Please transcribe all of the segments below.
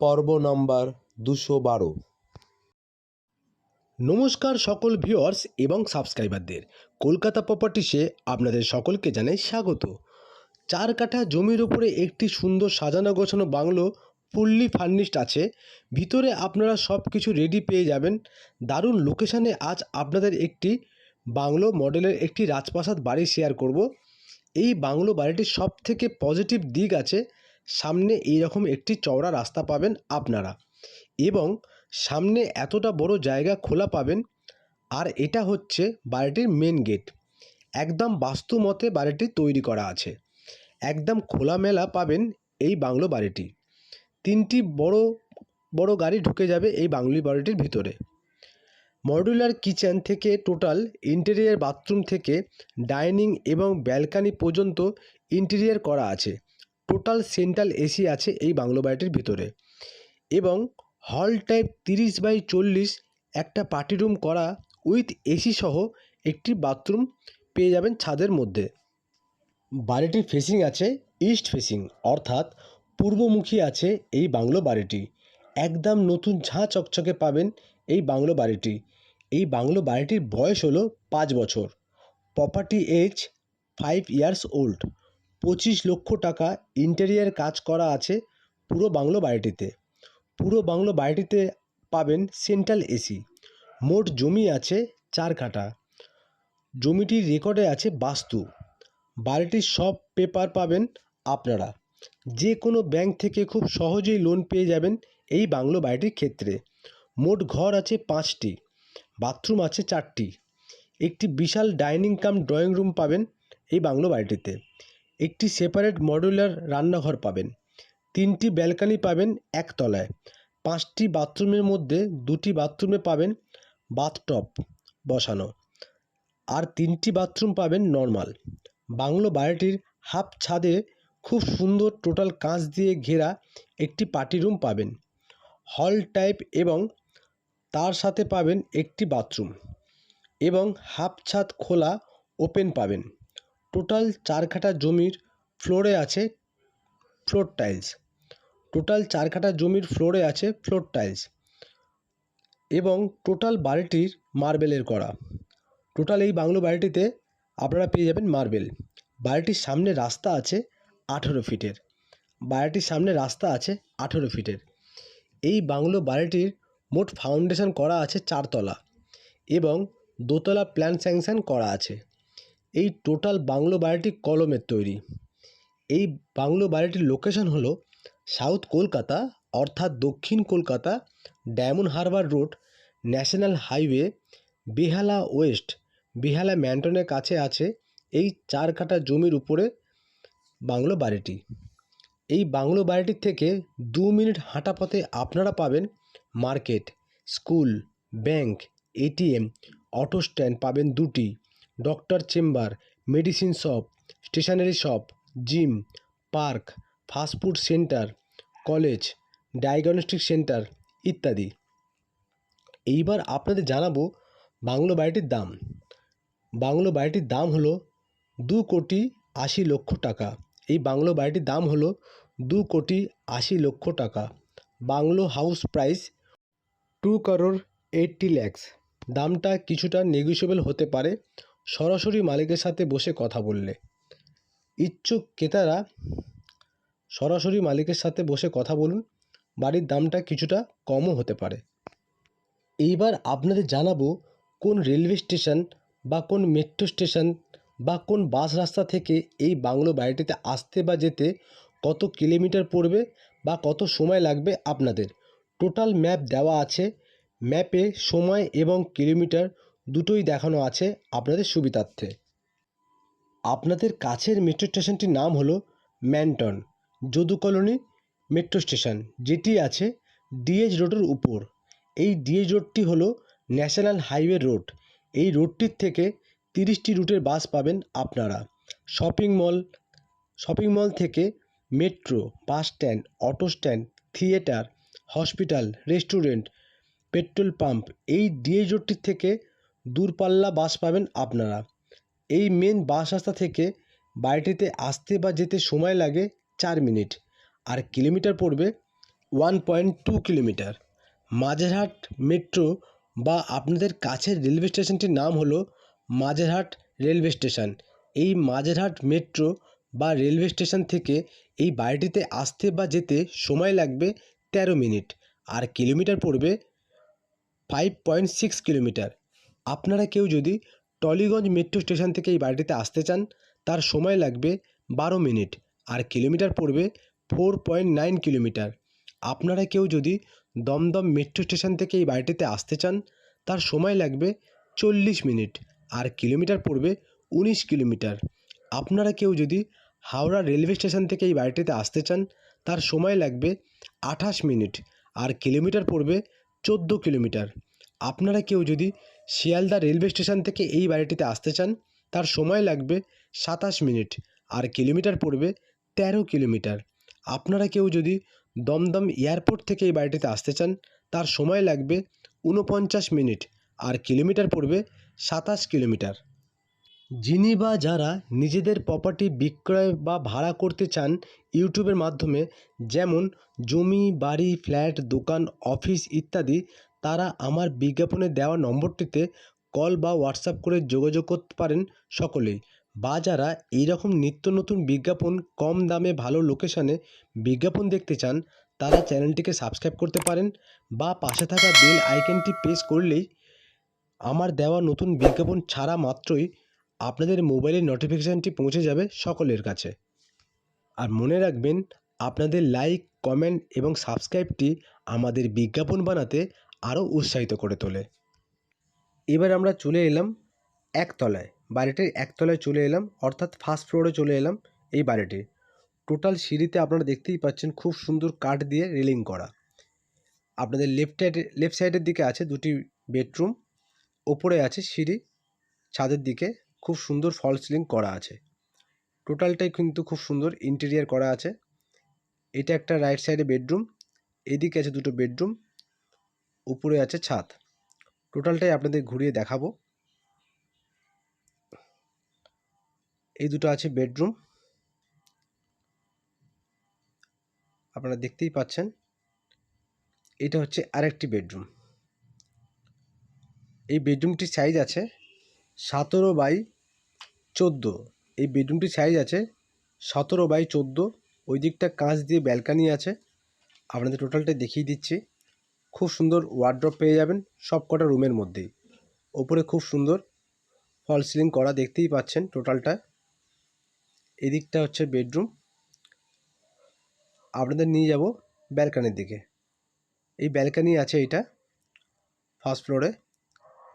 পর্ব নম্বর দুশো বারো। নমস্কার সকল ভিউয়ার্স এবং সাবস্ক্রাইবারদের। কলকাতা প্রপার্টিসে আপনাদের সকলকে জানাই স্বাগত। চার কাঠা জমির উপরে একটি সুন্দর সাজানো গোছানো বাংলো ফুললি ফার্নিশড আছে। ভিতরে আপনারা সব কিছু রেডি পেয়ে যাবেন। দারুণ লোকেশানে আজ আপনাদের একটি বাংলো মডেলের একটি রাজপ্রাসাদ বাড়ি শেয়ার করব। এই বাংলো বাড়িটির সব থেকে পজিটিভ দিক আছে। সামনে এইরকম একটি চওড়া রাস্তা পাবেন আপনারা এবং সামনে এতটা বড় জায়গা খোলা পাবেন। আর এটা হচ্ছে বাড়িটির মেন গেট একদম বাস্তু মতে বাড়িটি তৈরি করা আছে। একদম খোলামেলা পাবেন এই বাংলো বাড়িটি। তিনটি বড় বড় গাড়ি ঢুকে যাবে এই বাংলো বাড়িটির ভিতরে। মডুলার কিচেন থেকে টোটাল ইন্টেরিয়ার বাথরুম থেকে ডাইনিং এবং ব্যালকানি পর্যন্ত ইন্টেরিয়ার করা আছে। টোটাল সেন্ট্রাল এসি আছে এই বাংলো বাড়িটির ভিতরে। এবং হল টাইপ তিরিশ বাই চল্লিশ একটা পার্টি রুম করা উইথ এসি সহ একটি বাথরুম পেয়ে যাবেন ছাদের মধ্যে। বাড়িটির ফেসিং আছে ইস্ট ফেসিং, অর্থাৎ পূর্বমুখী আছে এই বাংলো বাড়িটি। একদম নতুন ঝাঁ চকচকে পাবেন এই বাংলো বাড়িটি। এই বাংলো বাড়িটির বয়স হলো পাঁচ বছর। Property age five years old পঁচিশ লক্ষ টাকা ইন্টেরিয়ার কাজ করা আছে পুরো বাংলো বাড়িটিতে। পুরো বাংলো বাড়িটিতে পাবেন সেন্ট্রাল এসি মোট জমি আছে চার কাঠা। জমিটির রেকর্ডে আছে বাস্তু। বাড়িটির সব পেপার পাবেন আপনারা। যে কোনো ব্যাংক থেকে খুব সহজেই লোন পেয়ে যাবেন এই বাংলো বাড়িটির ক্ষেত্রে। মোট ঘর আছে পাঁচটি বাথরুম আছে চারটি। একটি বিশাল ডাইনিং কাম ড্রয়িং রুম পাবেন এই বাংলো বাড়িটিতে। একটি সেপারেট মডুলার রান্নাঘর পাবেন। তিনটি ব্যালকানি পাবেন একতলায়। পাঁচটি বাথরুমের মধ্যে দুটি বাথরুমে পাবেন বাথটব বসানো। আর তিনটি বাথরুম পাবেন নর্মাল বাংলো বাড়িটির হাফ ছাদে খুব সুন্দর টোটাল কাঁচ দিয়ে ঘেরা একটি পার্টি রুম পাবেন। হল টাইপ এবং তার সাথে পাবেন একটি বাথরুম এবং হাফ ছাদ খোলা ওপেন পাবেন। টোটাল চার কাঠা জমির ফ্লোরে আছে ফ্লোর টাইলস। টোটাল চার কাঠা জমির ফ্লোরে আছে ফ্লোর টাইলস এবং টোটাল বাড়িটির মার্বেলের করা। টোটাল এই বাংলো বাড়িটিতে আপনারা পেয়ে যাবেন মার্বেল। বাড়িটির সামনে রাস্তা আছে আঠেরো ফিটের। বাড়িটির সামনে রাস্তা আছে আঠেরো ফিটের। এই বাংলো বাড়িটির মোট ফাউন্ডেশন করা আছে চারতলা এবং দোতলা প্ল্যান স্যাংশন করা আছে। এই টোটাল বাংলো বাড়িটি কলমের তৈরি। এই বাংলো বাড়িটির লোকেশন হলো সাউথ কলকাতা, অর্থাৎ দক্ষিণ Kolkata, diamond harbour road, national highway, Behala west, Behala ম্যান্টনের কাছে আছে এই চার কাঠা জমির উপরে বাংলো বাড়িটি। এই বাংলো বাড়িটির থেকে দু মিনিট হাঁটা পথে আপনারা পাবেন market, school, bank ATM auto stand পাবেন দুটি। Doctor chamber, medicine shop, stationery shop, gym, park fast food centre, college, diagnostic centre ইত্যাদি। এইবার আপনাদের জানাব বাংলো বাড়িটির দাম। বাংলো বাড়িটির দাম হলো দু কোটি আশি লক্ষ টাকা। এই বাংলো বাড়িটির দাম হলো দু কোটি আশি লক্ষ টাকা। Bungalow house price two crore eighty lakhs. দামটা কিছুটা নেগোসিয়েবল হতে পারে। সরাসরি মালিকের সাথে বসে কথা বললে। ইচ্ছুক ক্রেতারা সরাসরি মালিকের সাথে বসে কথা বলুন, বাড়ির দামটা কিছুটা কমও হতে পারে। এইবার আপনাদের জানাব কোন রেলওয়ে স্টেশন বা কোন মেট্রো স্টেশন বা কোন বাস রাস্তা থেকে এই বাংলো বাড়িটিতে আসতে বা যেতে কত কিলোমিটার পড়বে বা কত সময় লাগবে আপনাদের। টোটাল ম্যাপ দেওয়া আছে। ম্যাপে সময় এবং কিলোমিটার দুটোই দেখানো আছে আপনাদের সুবিধার্থে। আপনাদের কাছের মেট্রো স্টেশনটির নাম হলো Manton Jadu colony metro station যেটি আছে ডিএইচ রোডের উপর। এই ডিএইচ রোডটি হলো ন্যাশনাল হাইওয়ে রোড এই রোডটির থেকে তিরিশটি রুটের বাস পাবেন আপনারা। শপিং মল শপিং মল থেকে metro bus stand auto stand theatre hospital restaurant petrol pump এই ডিএইচ রোডটির থেকে দূরপাল্লা বাস পাবেন আপনারা। এই মেন বাস রাস্তা থেকে বাড়িটিতে আসতে বা যেতে সময় লাগে চার মিনিট। আর কিলোমিটার পড়বে one point two kilometre. Majerhat metro বা আপনাদের কাছের রেলওয়ে স্টেশনটির নাম হলো মাঝেরহাট রেলওয়ে স্টেশন এই মাঝেরহাট মেট্রো বা রেলওয়ে স্টেশন থেকে এই বাড়িটিতে আসতে বা যেতে সময় লাগবে তেরো মিনিট। আর কিলোমিটার পড়বে ফাইভ পয়েন্ট সিক্স কিলোমিটার। আপনারা কেউ যদি টলিগঞ্জ মেট্রো স্টেশন থেকে এই বাড়িটিতে আসতে চান, তার সময় লাগবে বারো মিনিট। আর কিলোমিটার পড়বে ফোর পয়েন্ট নাইন কিলোমিটার। আপনারা কেউ যদি দমদম মেট্রো স্টেশন থেকে এই বাড়িটিতে আসতে চান, তার সময় লাগবে চল্লিশ মিনিট। আর কিলোমিটার পড়বে উনিশ কিলোমিটার। আপনারা কেউ যদি হাওড়া রেলওয়ে স্টেশন থেকে এই বাড়িটিতে আসতে চান, তার সময় লাগবে আঠাশ মিনিট। আর কিলোমিটার পড়বে চোদ্দ কিলোমিটার। আপনারা কেউ যদি শিয়ালদা রেলওয়ে স্টেশন থেকে এই বাড়িটিতে আসতে চান, তার সময় লাগবে সাতাশ মিনিট, আর কিলোমিটার পড়বে তেরো কিলোমিটার। আপনারা কেউ যদি দমদম এয়ারপোর্ট থেকে এই বাড়িটিতে আসতে চান, তার সময় লাগবে ঊনপঞ্চাশ মিনিট, আর কিলোমিটার পড়বে সাতাশ কিলোমিটার। যিনি বা যারা নিজেদের প্রপার্টি বিক্রয় বা ভাড়া করতে চান ইউটিউবের মাধ্যমে, যেমন জমি, বাড়ি, ফ্ল্যাট, দোকান, অফিস ইত্যাদি তারা আমার বিজ্ঞাপনে দেওয়া নম্বরটিতে কল বা হোয়াটসঅ্যাপ করে যোগাযোগ করতে পারেন সকলেই। বা যারা এইরকম নিত্য নতুন বিজ্ঞাপন কম দামে ভালো লোকেশানে বিজ্ঞাপন দেখতে চান, তারা চ্যানেলটিকে সাবস্ক্রাইব করতে পারেন বা পাশে থাকা বেল আইকনটি প্রেস করলেই আমার দেওয়া নতুন বিজ্ঞাপন ছাড়া মাত্রই আপনাদের মোবাইলের নোটিফিকেশানটি পৌঁছে যাবে সকলের কাছে। আর মনে রাখবেন, আপনাদের লাইক, কমেন্ট এবং সাবস্ক্রাইবটি আমাদের বিজ্ঞাপন বানাতে আরও উৎসাহিত করে তোলে। এবার আমরা চলে এলাম একতলায়। বাড়িটির একতলায় চলে এলাম, অর্থাৎ ফার্স্ট ফ্লোরে চলে এলাম এই বাড়িটির টোটাল সিঁড়িতে আপনারা দেখতেই পাচ্ছেন খুব সুন্দর কাঠ দিয়ে রেলিং করা। আপনাদের লেফট সাইডে লেফট সাইডের দিকে আছে দুটি বেডরুম ওপরে আছে সিঁড়ি, ছাদের দিকে খুব সুন্দর ফল সিলিং করা আছে। টোটালটাই কিন্তু খুব সুন্দর ইন্টেরিয়ার করা আছে। এটা একটা রাইট সাইডে বেডরুম এদিকে আছে দুটো বেডরুম উপরে আছে ছাদ। টোটালটাই আপনাদের ঘুরিয়ে দেখাবো। এই দুটো আছে বেডরুম আপনারা দেখতেই পাচ্ছেন। এটা হচ্ছে আরেকটি বেডরুম এই বেডরুমটির সাইজ আছে সতেরো বাই চোদ্দ। এই বেডরুমটির সাইজ আছে সতেরো বাই চোদ্দ। ওই দিকটা কাঁচ দিয়ে ব্যালকানি আছে। আপনাদের টোটালটা দেখিয়ে দিচ্ছি। খুব সুন্দর ওয়ার্ড্রপ পেয়ে যাবেন সব কটা রুমের মধ্যেই। ওপরে খুব সুন্দর ফল সিলিং করা দেখতেই পাচ্ছেন টোটালটা এদিকটা হচ্ছে বেডরুম আপনাদের নিয়ে যাব ব্যালকানির দিকে। এই ব্যালকানি আছে এটা ফার্স্ট ফ্লোরে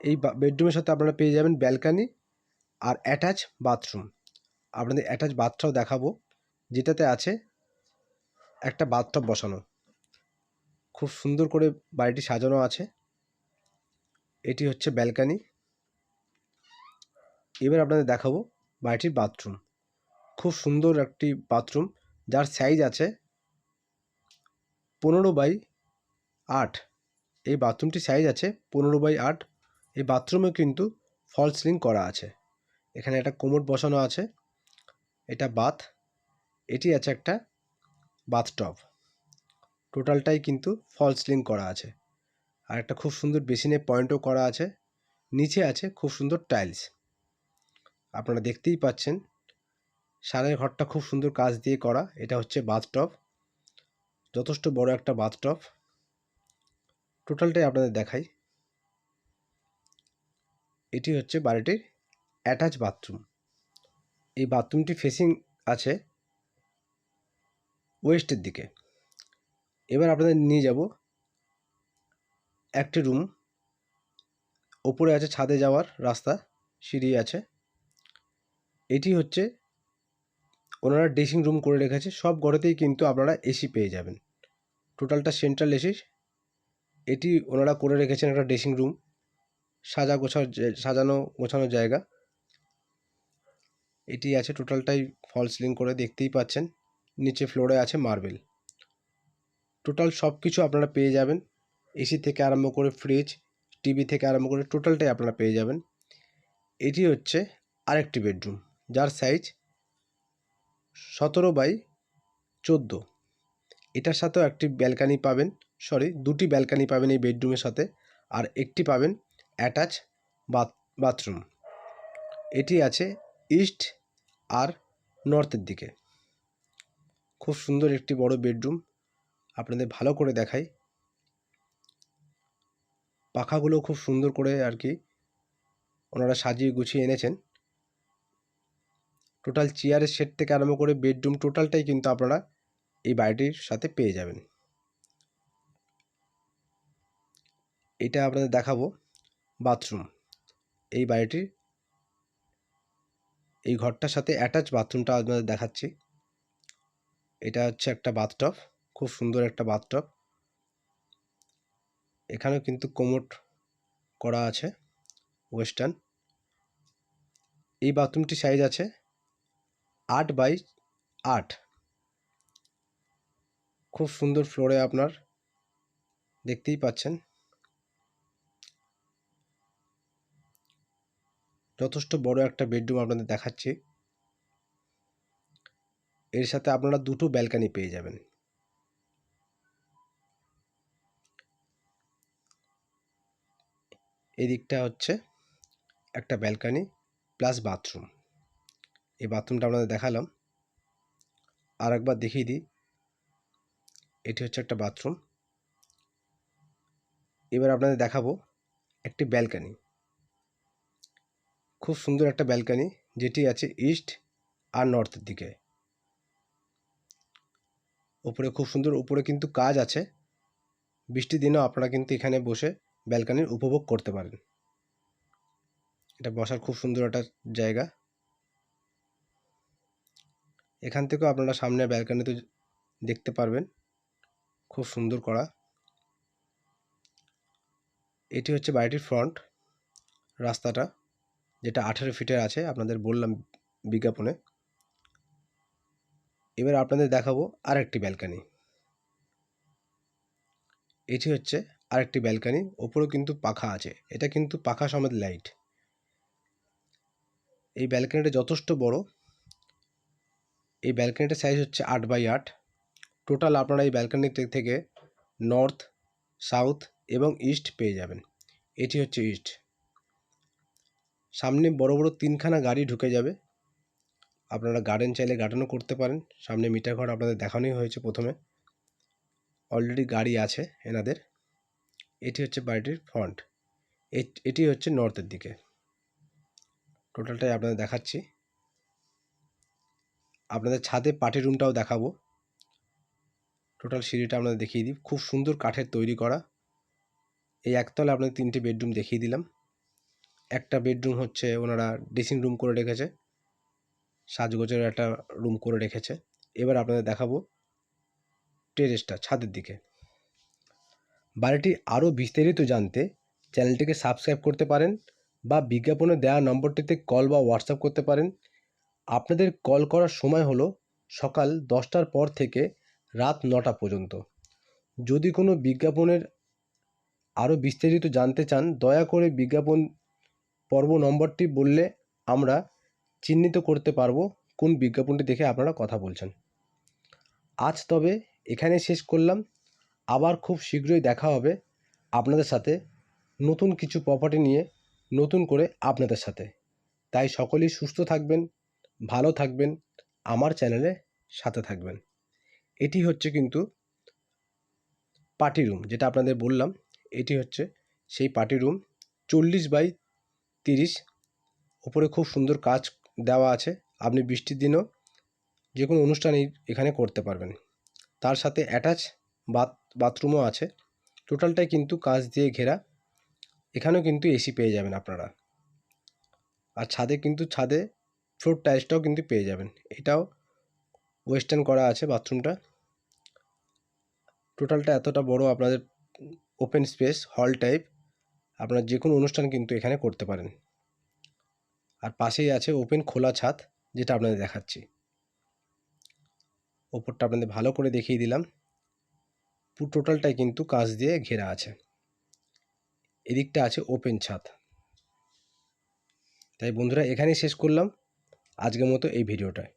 এই বেডরুমের সাথে আপনারা পেয়ে যাবেন ব্যালকানি আর অ্যাটাচ বাথরুম আপনাদের অ্যাটাচ বাথটাও দেখাবো। যেটাতে আছে একটা বাথটব বসানো। খুব সুন্দর করে বাড়িটি সাজানো আছে। এটি হচ্ছে ব্যালকানি। এবার আপনাদের দেখাবো বাড়িটির বাথরুম। খুব সুন্দর একটি বাথরুম, যার সাইজ আছে পনেরো বাই আট। এই বাথরুমটির সাইজ আছে পনেরো বাই আট। এই বাথরুমে কিন্তু ফল সিলিং করা আছে। এখানে একটা কোমোড বসানো আছে। এটা বাথ। এটি আছে একটা বাথটব টোটালটাই কিন্তু ফল সিলিং করা আছে। আর একটা খুব সুন্দর বেসিনে পয়েন্টও করা আছে। নিচে আছে খুব সুন্দর টাইলস আপনারা দেখতেই পাচ্ছেন, সারের ঘরটা খুব সুন্দর কাজ দিয়ে করা। এটা হচ্ছে বাথটব যথেষ্ট বড় একটা বাথটপ টোটালটাই আপনাদের দেখাই। এটি হচ্ছে বাড়িটির অ্যাটাচ বাথরুম এই বাথরুমটি ফেসিং আছে ওয়েস্টের দিকে। এবার আপনাদের নিয়ে যাব। একটি রুম ওপরে আছে ছাদে যাওয়ার রাস্তা, সিঁড়ি আছে। এটি হচ্ছে ওনারা ড্রেসিং রুম করে রেখেছে। সব ঘরেতেই কিন্তু আপনারা এসি পেয়ে যাবেন। টোটালটা সেন্ট্রাল এসি এটি ওনারা করে রেখেছেন একটা ড্রেসিং রুম সাজা গোছা, সাজানো, গোছানোর জায়গা। এটি আছে টোটালটাই ফল সিলিং করে, দেখতেই পাচ্ছেন। নিচে ফ্লোরে আছে মার্বেল টোটাল সব কিছু আপনারা পেয়ে যাবেন। এসি থেকে আরম্ভ করে ফ্রিজ টিভি থেকে আরম্ভ করে টোটালটাই আপনারা পেয়ে যাবেন। এটি হচ্ছে আরেকটি বেডরুম যার সাইজ সতেরো বাই চোদ্দ। এটার সাথেও একটি ব্যালকানি পাবেন সরি দুটি ব্যালকানি পাবেন এই বেডরুমের সাথে, আর একটি পাবেন অ্যাটাচ বাথ বাথরুম এটি আছে ইস্ট আর নর্থের দিকে। খুব সুন্দর একটি বড় বেডরুম আপনাদের ভালো করে দেখাই। পাখাগুলো খুব সুন্দর করে আর কি ওনারা সাজিয়ে গুছিয়ে এনেছেন। টোটাল চেয়ারের সেট থেকে আরম্ভ করে বেডরুম টোটালটাই কিন্তু আপনারা এই বাড়িটির সাথে পেয়ে যাবেন। এটা আপনাদের দেখাবো বাথরুম এই বাড়িটির এই ঘরটার সাথে অ্যাটাচ বাথরুমটা আপনাদের দেখাচ্ছি। এটা হচ্ছে একটা বাথটব খুব সুন্দর একটা বাথটব এখানেও কিন্তু কোমোট করা আছে ওয়েস্টার্ন এই বাথরুমটি সাইজ আছে আট বাই আট। খুব সুন্দর ফ্লোরে আপনার দেখতেই পাচ্ছেন। যথেষ্ট বড় একটা বেডরুম আপনাদের দেখাচ্ছি। এর সাথে আপনারা দুটো ব্যালকানি পেয়ে যাবেন। এদিকটা হচ্ছে একটা ব্যালকানি প্লাস বাথরুম। এই বাথরুমটা আপনাদের দেখালাম। আর একবার দেখিয়ে দিই। এটি হচ্ছে একটা বাথরুম। এবার আপনাদের দেখাবো একটি ব্যালকানি। খুব সুন্দর একটা ব্যালকানি, যেটি আছে ইস্ট আর নর্থের দিকে। উপরে খুব সুন্দর, উপরে কিন্তু কাজ আছে। বৃষ্টির দিনেও আপনারা কিন্তু এখানে বসে ব্যালকানির উপভোগ করতে পারেন। এটা বসার খুব সুন্দর একটা জায়গা। এখান থেকেও আপনারা সামনে ব্যালকানিতে দেখতে পারবেন। খুব সুন্দর করা। এটি হচ্ছে বাড়িটির ফ্রন্ট রাস্তাটা, যেটা আঠেরো ফিটের আছে, আপনাদের বললাম বিজ্ঞাপনে। এবার আপনাদের দেখাবো আরেকটি ব্যালকানি। এটি হচ্ছে আরেকটি ব্যালকানি, ওপরেও কিন্তু পাখা আছে। এটা কিন্তু পাখা সমেত লাইট। এই ব্যালকানিটা যথেষ্ট বড়। এই ব্যালকানিটার সাইজ হচ্ছে আট বাই আট। টোটাল আপনারা এই ব্যালকানি থেকে নর্থ সাউথ এবং ইস্ট পেয়ে যাবেন। এটি হচ্ছে ইস্ট সামনে বড় বড় তিনখানা গাড়ি ঢুকে যাবে। আপনারা গার্ডেন চাইলে গার্ডেনও করতে পারেন। সামনে মিটার ঘর আপনাদের দেখানোই হয়েছে প্রথমে। অলরেডি গাড়ি আছে এনাদের। এটি হচ্ছে বাড়িটির ফ্রন্ট এটি হচ্ছে নর্থের দিকে। টোটালটাই আপনাদের দেখাচ্ছি। আপনাদের ছাদে পার্টি রুমটাও দেখাবো। টোটাল সিঁড়িটা আপনাদের দেখিয়ে দিই। খুব সুন্দর কাঠের তৈরি করা। এই একতলা আপনাদের তিনটে বেডরুম দেখিয়ে দিলাম। একটা বেডরুম হচ্ছে ওনারা ড্রেসিং রুম করে রেখেছে। সাজগোজের একটা রুম করে রেখেছে। এবার আপনাদের দেখাবো টেরেসটা ছাদের দিকে। বাড়িটি আরও বিস্তারিত জানতে চ্যানেলটিকে সাবস্ক্রাইব করতে পারেন বা বিজ্ঞাপনে দেওয়া নম্বরটিতে কল বা হোয়াটসঅ্যাপ করতে পারেন। আপনাদের কল করার সময় হলো সকাল দশটার পর থেকে রাত নটা পর্যন্ত। যদি কোনো বিজ্ঞাপনের আরও বিস্তারিত জানতে চান, দয়া করে বিজ্ঞাপন পর্ব নম্বরটি বললে আমরা চিহ্নিত করতে পারব কোন বিজ্ঞাপনটি দেখে আপনারা কথা বলছেন। আজ তবে এখানে শেষ করলাম। আবার খুব শীঘ্রই দেখা হবে আপনাদের সাথে নতুন কিছু প্রপার্টি নিয়ে, নতুন করে আপনাদের সাথে। তাই সকলেই সুস্থ থাকবেন, ভালো থাকবেন, আমার চ্যানেলে সাথে থাকবেন। এটি হচ্ছে কিন্তু পার্টি রুম যেটা আপনাদের বললাম, এটি হচ্ছে সেই পার্টি রুম চল্লিশ বাই তিরিশ। ওপরে খুব সুন্দর কাজ দেওয়া আছে, আপনি বৃষ্টির দিনও যে কোনো অনুষ্ঠানই এখানে করতে পারবেন। তার সাথে অ্যাটাচ বাথ বাথরুমও আছে। টোটালটাই কিন্তু কাঁচ দিয়ে ঘেরা। এখানেও কিন্তু এসি পেয়ে যাবেন আপনারা। আর ছাদে কিন্তু, ছাদে ফ্লোর টাইলসটাও কিন্তু পেয়ে যাবেন। এটাও ওয়েস্টার্ন করা আছে বাথরুমটা। টোটালটা এতটা বড় আপনাদের ওপেন স্পেস, হল টাইপ, আপনারা যে কোনো অনুষ্ঠান কিন্তু এখানে করতে পারেন। আর পাশেই আছে ওপেন খোলা ছাদ, যেটা আপনাদের দেখাচ্ছি। ওপরটা আপনাদের ভালো করে দেখিয়ে দিলাম। পুরো টোটালটাই কিন্তু কাঁচ দিয়ে ঘেরা আছে। এদিকটা আছে ওপেন ছাদ। তাই বন্ধুরা এখানেই শেষ করলাম। আজকের মতো এই ভিডিওটায়।